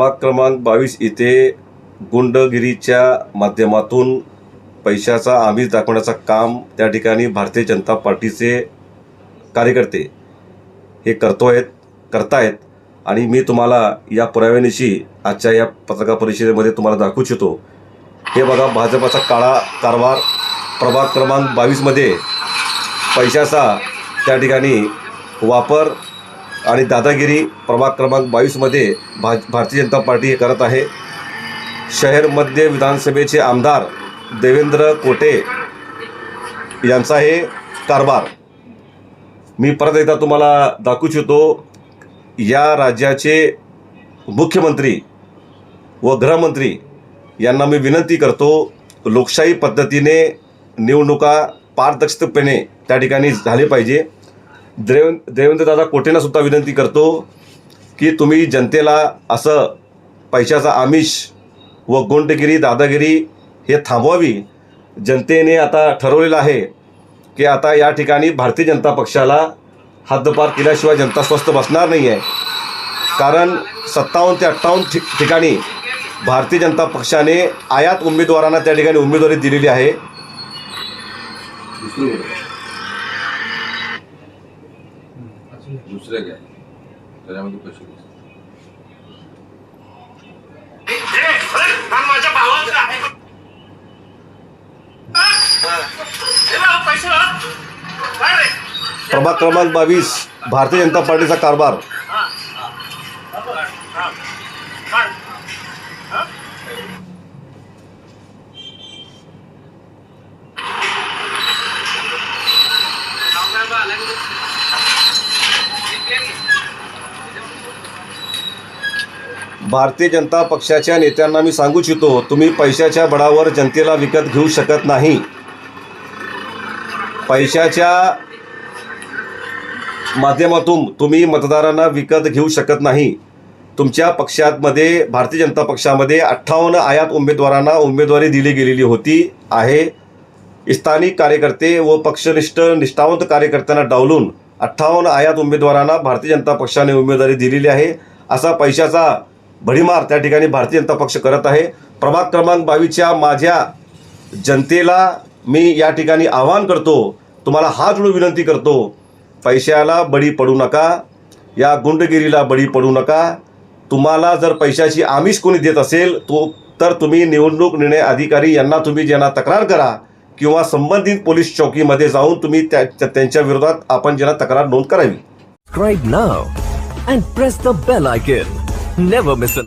प्रभाग क्रमांक बावीस इथे गुंडगिरीच्या माध्यमातून पैशाचा आमिष दाखवण्याचं काम त्या ठिकाणी भारतीय जनता पार्टीचे कार्यकर्ते हे करतो आहेत करतायत. आणि मी तुम्हाला या पुराव्यानिशी आजच्या या पत्रकार परिषदेमध्ये तुम्हाला दाखवू इच्छितो. हे बघा भाजपाचा काळा कारभार प्रभाग क्रमांक बावीसमध्ये पैशाचा त्या ठिकाणी वापर आणि दादागिरी प्रभाग क्रमांक बावीसमध्ये भा भारतीय जनता पार्टी हे करत आहे. शहर मध्य विधानसभेचे आमदार देवेंद्र कोटे यांचा हे कारभार. मी परत एकदा तुम्हाला दाखवू इच्छितो या राज्याचे मुख्यमंत्री व गृहमंत्री यांना मी विनंती करतो लोकशाही पद्धतीने निवडणुका पारदर्शकपणे त्या ठिकाणी झाले पाहिजे. देवें देवेंद्रदादा कोटेंना सुद्धा विनंती करतो की तुम्ही जनतेला असं पैशाचा आमिष व गुंडगिरी दादागिरी हे थांबवावी. जनतेने आता ठरवलेलं आहे की आता या ठिकाणी भारतीय जनता पक्षाला हद्दपार केल्याशिवाय जनता स्वस्थ बसणार नाही आहे कारण सत्तावन्न ते अठ्ठावन्न ठिक ठिकाणी भारतीय जनता पक्षाने आयात उमेदवारांना त्या ठिकाणी उमेदवारी दिलेली आहे. दुसरं काय त्याच्यामध्ये पैसे प्रभाग क्रमांक बावीस भारतीय जनता पार्टीचा कारभार हा. काय? हा? भारतीय जनता पक्षाच्या नेत्यांना मी सांगू इच्छितो तुम्ही पैशाच्या बळावर जनतेला विकत घेऊ शकत नाही. पैशाच्या माध्यमातून तुम्ही मतदारांना विकत घेऊ शकत नाही. तुमच्या पक्षामध्ये भारतीय जनता पक्षामध्ये अठ्ठावन्न आयात उमेदवारांना उमेदवारी दिली गेलेली होती आहे. स्थानिक कार्यकर्ते व पक्षनिष्ठ निष्ठावंत कार्यकर्त्यांना डावलून अठ्ठावन्न आयात उमेदवारांना भारतीय जनता पक्षाने उमेदवारी दिलेली आहे. असा पैशाचा भडीमार त्या ठिकाणी भारतीय जनता पक्ष करत आहे. प्रभाग क्रमांक बावीसच्या माझ्या जनतेला मी या ठिकाणी आवाहन करतो तुम्हाला हात जोडून विनंती करतो पैशाला बळी पडू नका या गुंडगिरीला बळी पडू नका. तुम्हाला जर पैशाची आमिष कोणी देत असेल तो तर तुम्ही निवडणूक निर्णय अधिकारी यांना तुम्ही ज्यांना तक्रार करा किंवा संबंधित पोलीस चौकीमध्ये जाऊन तुम्ही त्या त्यांच्या विरोधात आपण ज्यांना तक्रार नोंद करावी. Never miss an